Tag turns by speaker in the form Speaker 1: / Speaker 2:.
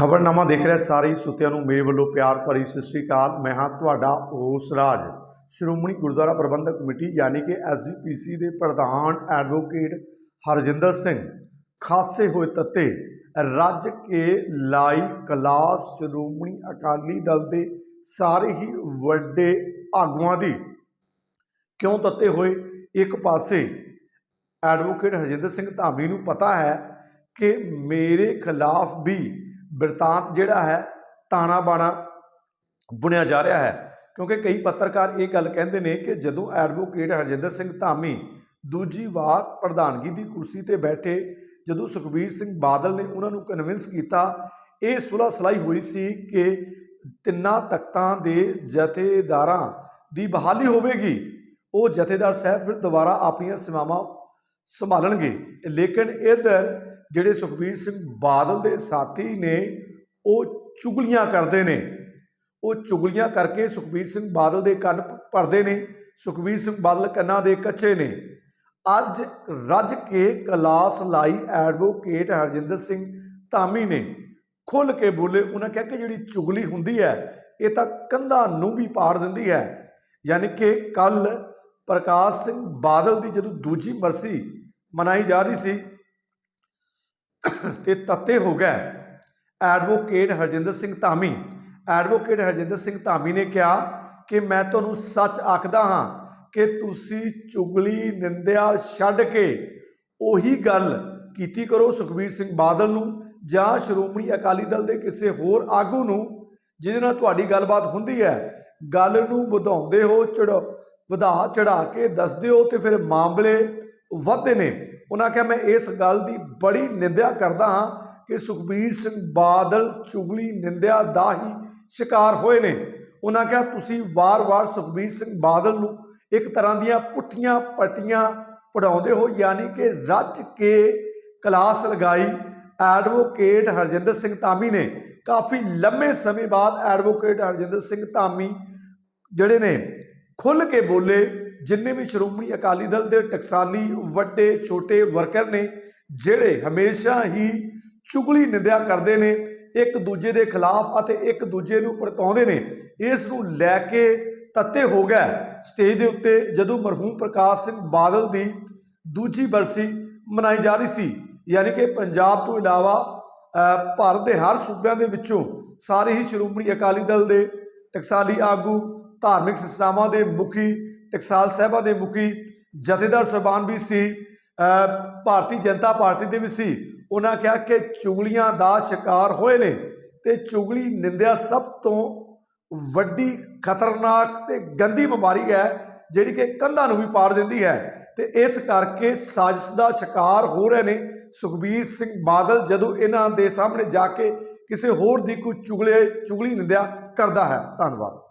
Speaker 1: ਖਬਰਨਾਮਾ ਦੇਖ ਰਹੇ ਸਾਰੇ ਸੁਤਿਆਂ ਨੂੰ ਮੇਰੇ ਵੱਲੋਂ ਪਿਆਰ ਭਰੀ ਸਤਿ ਸ੍ਰੀ ਅਕਾਲ। ਮੈਂ ਹਾਂ ਤੁਹਾਡਾ ਉਸ ਰਾਜ। ਸ਼੍ਰੋਮਣੀ ਗੁਰਦੁਆਰਾ ਪ੍ਰਬੰਧਕ ਕਮੇਟੀ ਯਾਨੀ ਕਿ ਐਸਜੀਪੀਸੀ ਦੇ ਪ੍ਰਧਾਨ ਐਡਵੋਕੇਟ ਹਰਜਿੰਦਰ ਸਿੰਘ, ਖਾਸੇ ਹੋਏ ਤੱਤੇ, ਰੱਜ ਕੇ ਲਾਈ ਕਲਾਸ ਸ਼੍ਰੋਮਣੀ ਅਕਾਲੀ ਦਲ ਦੇ ਸਾਰੇ ਹੀ ਵੱਡੇ ਆਗੂਆਂ ਦੀ। ਕਿਉਂ ਤੱਤੇ ਹੋਏ? ਇੱਕ ਪਾਸੇ ਐਡਵੋਕੇਟ ਹਰਜਿੰਦਰ ਸਿੰਘ ਧਾਮੀ ਨੂੰ ਪਤਾ ਹੈ ਕਿ ਮੇਰੇ ਖਿਲਾਫ ਵੀ ਬਿਰਤਾਂਤ ਜਿਹੜਾ ਹੈ, ਤਾਣਾ ਬਾਣਾ ਬੁਣਿਆ ਜਾ ਰਿਹਾ ਹੈ। ਕਿਉਂਕਿ ਕਈ ਪੱਤਰਕਾਰ ਇਹ ਗੱਲ ਕਹਿੰਦੇ ਨੇ ਕਿ ਜਦੋਂ ਐਡਵੋਕੇਟ ਹਰਜਿੰਦਰ ਸਿੰਘ ਧਾਮੀ ਦੂਜੀ ਵਾਰ ਪ੍ਰਧਾਨਗੀ ਦੀ ਕੁਰਸੀ ਤੇ ਬੈਠੇ, ਜਦੋਂ ਸੁਖਬੀਰ ਸਿੰਘ ਬਾਦਲ ਨੇ ਉਹਨਾਂ ਨੂੰ ਕਨਵਿੰਸ ਕੀਤਾ, ਇਹ ਸੁਲ੍ਹਾ ਸਲਾਈ ਹੋਈ ਸੀ ਕਿ ਤਿੰਨਾਂ ਤਖਤਾਂ ਦੇ ਜਥੇਦਾਰਾਂ ਦੀ ਬਹਾਲੀ ਹੋਵੇਗੀ। ਉਹ ਜਥੇਦਾਰ ਸਾਹਿਬ ਫਿਰ ਦੁਬਾਰਾ ਆਪਣੀਆਂ ਸੇਵਾਵਾਂ ਸੰਭਾਲਣਗੇ। ਲੇਕਿਨ ਇਧਰ ਜਿਹੜੇ ਸੁਖਬੀਰ ਸਿੰਘ ਬਾਦਲ ਦੇ ਸਾਥੀ ਨੇ, ਉਹ ਚੁਗਲੀਆਂ ਕਰਦੇ ਨੇ। ਉਹ ਚੁਗਲੀਆਂ ਕਰਕੇ ਸੁਖਬੀਰ ਸਿੰਘ ਬਾਦਲ ਦੇ ਕੰਨ ਭਰਦੇ ਨੇ। ਸੁਖਬੀਰ ਸਿੰਘ ਬਾਦਲ ਕੰਨਾਂ ਦੇ ਕੱਚੇ ਨੇ। ਅੱਜ ਰੱਜ ਕੇ ਕਲਾਸ ਲਾਈ ਐਡਵੋਕੇਟ ਹਰਜਿੰਦਰ ਸਿੰਘ ਧਾਮੀ ਨੇ। ਖੁੱਲ ਕੇ ਬੋਲੇ, ਉਹਨਾਂ ਕਿਹਾ ਕਿ ਜਿਹੜੀ ਚੁਗਲੀ ਹੁੰਦੀ ਹੈ, ਇਹ ਤਾਂ ਕੰਧਾਂ ਨੂੰ ਵੀ ਪਾੜ ਦਿੰਦੀ ਹੈ। ਯਾਨੀ ਕਿ ਕੱਲ ਪ੍ਰਕਾਸ਼ ਸਿੰਘ ਬਾਦਲ ਦੀ ਜਦੋਂ ਦੂਜੀ ਮਰਸੀ ਮਨਾਈ ਜਾ ਰਹੀ ਸੀ ਤੇ ਤੱਤੇ ਹੋ ਗਿਆ ਐਡਵੋਕੇਟ ਹਰਜਿੰਦਰ ਸਿੰਘ ਧਾਮੀ। ਐਡਵੋਕੇਟ ਹਰਜਿੰਦਰ ਸਿੰਘ ਧਾਮੀ ਨੇ ਕਿਹਾ ਕਿ ਮੈਂ ਤੁਹਾਨੂੰ ਸੱਚ ਆਖਦਾ ਹਾਂ ਕਿ ਤੁਸੀਂ ਚੁਗਲੀ, ਨਿੰਦਿਆ ਛੱਡ ਕੇ ਉਹੀ ਗੱਲ ਕੀਤੀ ਕਰੋ ਸੁਖਬੀਰ ਸਿੰਘ ਬਾਦਲ ਨੂੰ ਜਾਂ ਸ਼੍ਰੋਮਣੀ ਅਕਾਲੀ ਦਲ ਦੇ ਕਿਸੇ ਹੋਰ ਆਗੂ ਨੂੰ, ਜਿਹਦੇ ਨਾਲ ਤੁਹਾਡੀ ਗੱਲਬਾਤ ਹੁੰਦੀ ਹੈ। ਗੱਲ ਨੂੰ ਵਧਾਉਂਦੇ ਹੋ ਚੜ ਵਧਾ ਚੜਾ ਕੇ ਦੱਸਦੇ ਹੋ ਤੇ ਫਿਰ ਮਾਮਲੇ ਵੱਧਦੇ ਨੇ। ਉਹਨਾਂ ਕਿਹਾ ਮੈਂ ਇਸ ਗੱਲ ਦੀ ਬੜੀ ਨਿੰਦਿਆ ਕਰਦਾ ਹਾਂ ਕਿ ਸੁਖਬੀਰ ਸਿੰਘ ਬਾਦਲ ਚੁਗਲੀ ਨਿੰਦਿਆ ਦਾ ਹੀ ਸ਼ਿਕਾਰ ਹੋਏ ਨੇ। ਉਹਨਾਂ ਕਿਹਾ ਤੁਸੀਂ ਵਾਰ-ਵਾਰ ਸੁਖਬੀਰ ਸਿੰਘ ਬਾਦਲ ਨੂੰ ਇੱਕ ਤਰ੍ਹਾਂ ਦੀਆਂ ਪੁੱਠੀਆਂ ਪੱਟੀਆਂ ਪੜਾਉਂਦੇ ਹੋ, ਯਾਨੀ ਕਿ ਰੱਜ ਕੇ ਕਲਾਸ ਲਗਾਈ ਐਡਵੋਕੇਟ ਹਰਜਿੰਦਰ ਸਿੰਘ ਧਾਮੀ ਨੇ। ਕਾਫੀ ਲੰਮੇ ਸਮੇਂ ਬਾਅਦ ਐਡਵੋਕੇਟ ਹਰਜਿੰਦਰ ਸਿੰਘ ਧਾਮੀ ਜਿਹੜੇ ਨੇ ਖੁੱਲ ਕੇ ਬੋਲੇ ਜਿੰਨੇ ਵੀ ਸ਼੍ਰੋਮਣੀ ਅਕਾਲੀ ਦਲ ਦੇ ਟਕਸਾਲੀ ਵੱਡੇ, ਛੋਟੇ ਵਰਕਰ ਨੇ, ਜਿਹੜੇ ਹਮੇਸ਼ਾ ਹੀ ਚੁਗਲੀ ਨਿੰਦਿਆ ਕਰਦੇ ਨੇ, ਇੱਕ ਦੂਜੇ ਦੇ ਖਿਲਾਫ ਅਤੇ ਇੱਕ ਦੂਜੇ ਨੂੰ ਭੜਕਾਉਂਦੇ ਨੇ, ਇਸ ਨੂੰ ਲੈ ਕੇ ਤੱਤੇ ਹੋ ਗਿਆ। ਸਟੇਜ ਦੇ ਉੱਤੇ ਜਦੋਂ ਮਰਹੂਮ ਪ੍ਰਕਾਸ਼ ਸਿੰਘ ਬਾਦਲ ਦੀ ਦੂਜੀ ਬਰਸੀ ਮਨਾਈ ਜਾ ਰਹੀ ਸੀ, ਯਾਨੀ ਕਿ ਪੰਜਾਬ ਤੋਂ ਇਲਾਵਾ ਭਾਰਤ ਦੇ ਹਰ ਸੂਬਿਆਂ ਦੇ ਵਿੱਚੋਂ ਸਾਰੇ ਹੀ ਸ਼੍ਰੋਮਣੀ ਅਕਾਲੀ ਦਲ ਦੇ ਟਕਸਾਲੀ ਆਗੂ, ਧਾਰਮਿਕ ਸੰਸਥਾਵਾਂ ਦੇ ਮੁਖੀ ਟਕਸਾਲ ਸਾਹਿਬਾਂ ਦੇ ਮੁਖੀ ਜਥੇਦਾਰ ਸਾਹਿਬਾਨ ਵੀ ਸੀ ਭਾਰਤੀ ਜਨਤਾ ਪਾਰਟੀ ਦੇ ਵੀ ਸੀ। ਉਹਨਾਂ ਕਿਹਾ ਕਿ ਚੁਗਲੀਆਂ ਦਾ ਸ਼ਿਕਾਰ ਹੋਏ ਨੇ ਤੇ ਚੁਗਲੀ ਨਿੰਦਿਆ ਸਭ ਤੋਂ ਵੱਡੀ ਖਤਰਨਾਕ ਤੇ ਗੰਦੀ ਬਿਮਾਰੀ ਹੈ, ਜਿਹੜੀ ਕਿ ਕੰਧਾਂ ਨੂੰ ਵੀ ਪਾੜ ਦਿੰਦੀ ਹੈ। ਤੇ ਇਸ ਕਰਕੇ ਸਾਜ਼ਿਸ਼ ਦਾ ਸ਼ਿਕਾਰ ਹੋ ਰਹੇ ਨੇ ਸੁਖਬੀਰ ਸਿੰਘ ਬਾਦਲ ਜਦੋਂ ਇਹਨਾਂ ਦੇ ਸਾਹਮਣੇ ਜਾ ਕੇ ਕਿਸੇ ਹੋਰ ਦੀ ਕੋਈ ਚੁਗਲੇ, ਚੁਗਲੀ ਨਿੰਦਿਆ ਕਰਦਾ ਹੈ। ਧੰਨਵਾਦ।